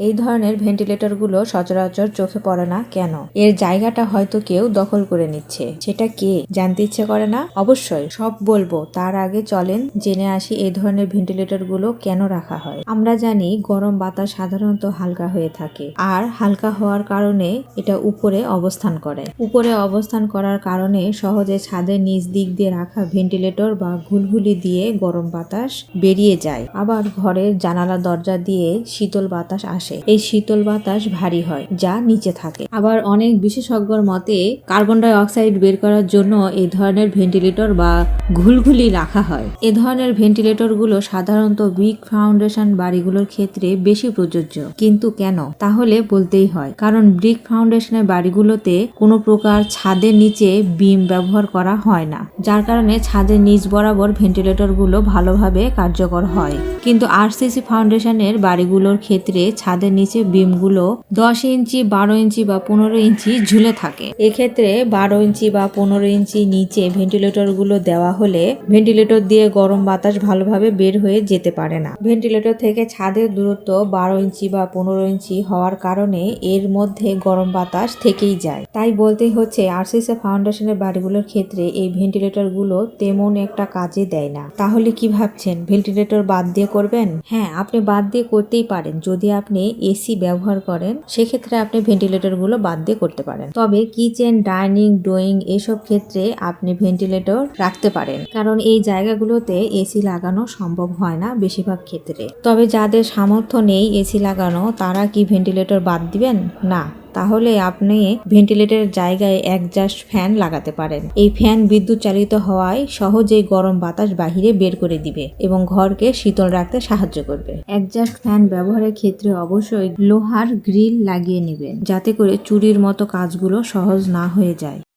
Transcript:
এই ধরনের ভেন্টিলেটরগুলো সচরাচর চোখে পড়ে না কেন? এর জায়গাটা হয়তো কেউ দখল করে নিচ্ছে। সেটা কে? জানতে ইচ্ছে করে না? অবশ্যই, সব বলব। তার আগে চলেন জেনে আসি এই ধরনের ভেন্টিলেটরগুলো কেন রাখা হয়। আমরা জানি গরম বাতাস সাধারণত হালকা হয়ে থাকে, আর হালকা হওয়ার কারণে এটা উপরে অবস্থান করে। উপরে অবস্থান করার কারণে সহজে ছাদের নিচ দিক দিয়ে রাখা ভেন্টিলেটর বা ঘুলঘুলি দিয়ে গরম বাতাস বেরিয়ে যায়। আবার ঘরের জানালা দরজা দিয়ে শীতল বাতাস আসে। এই শীতল বাতাস ভারী হয়, যা নিচে থাকে। আবার অনেক বিশেষজ্ঞর মতে, কার্বন ডাই অক্সাইড বের করার জন্য এই ধরনের ভেন্টিলেটর বা ঘুলঘুলি রাখা হয়। এ ধরনের ভেন্টিলেটরগুলো সাধারণত বিগ ফাউন্ডেশন বাড়িগুলোর ক্ষেত্রে বেশি প্রযোজ্য। কিন্তু কেন? তাহলে বলতেই হয়, কারণ ব্রিক ফাউন্ডেশনের বাড়িগুলোতে কোনো প্রকার ছাদের নিচে বিম ব্যবহার করা হয় না, যার কারণে ছাদের নিচ বরাবর ভেন্টিলেটরগুলো ভালোভাবে কার্যকর হয়। কিন্তু আরসিসি ফাউন্ডেশনের বাড়িগুলোর ক্ষেত্রে ছাদের নিচে বিমগুলো দশ ইঞ্চি, বারো ইঞ্চি বা পনেরো ইঞ্চি ঝুলে থাকে। এক্ষেত্রে বারো ইঞ্চি বা পনেরো ইঞ্চি নিচে ভেন্টিলেটরগুলো দেওয়া হলে ভেন্টিলেটর দিয়ে গরম বাতাস ভালোভাবে বের হয়ে যেতে পারে না। ভেন্টিলেটর থেকে ছাদের দূরত্ব বারো ইঞ্চি বা পনেরো ইঞ্চি হওয়ার কারণে এর মধ্যে গরম বাতাস থেকেই যায়। তাই বলতেই হচ্ছে আরসিসি ফাউন্ডেশনের বাড়িগুলোর ক্ষেত্রে এই ভেন্টিলেটরগুলো তেমন একটা কাজে দেয় না। তাহলে কি ভাবছেন, ভেন্টিলেটর বাদ দিয়ে করবেন? হ্যাঁ আপনি বাদ দিয়ে করতেই পারেন। যদি আপনি এসি ব্যবহার করেন, সেক্ষেত্রে আপনি ভেন্টিলেটরগুলো বাদ দিয়ে করতে পারেন। তবে কিচেন ডাইনিং ডোয়িং এসব ক্ষেত্রে আপনি ভেন্টিলেটর রাখতে পারেন, কারণ এই জায়গাগুলোতে এসি লাগানো সম্ভব হয় না বেশিরভাগ ক্ষেত্রে। তবে যাদের সামর্থ্য নেই এসি লাগানো, তারা কি ভেন্টিলেটর বাদ দিবেন? না। তাহলে আপনি ভেন্টিলেটরের জায়গায় একজাস্ট ফ্যান লাগাতে পারেন। এই ফ্যান বিদ্যুৎ চালিত হওয়ায় সহজেই গরম বাতাস বাহিরে বের করে দিবে এবং ঘরকে শীতল রাখতে সাহায্য করবে। একজাস্ট ফ্যান ব্যবহারের ক্ষেত্রে অবশ্যই লোহার গ্রিল লাগিয়ে নেবেন, যাতে করে চুরির মতো কাজগুলো সহজ না হয়ে যায়।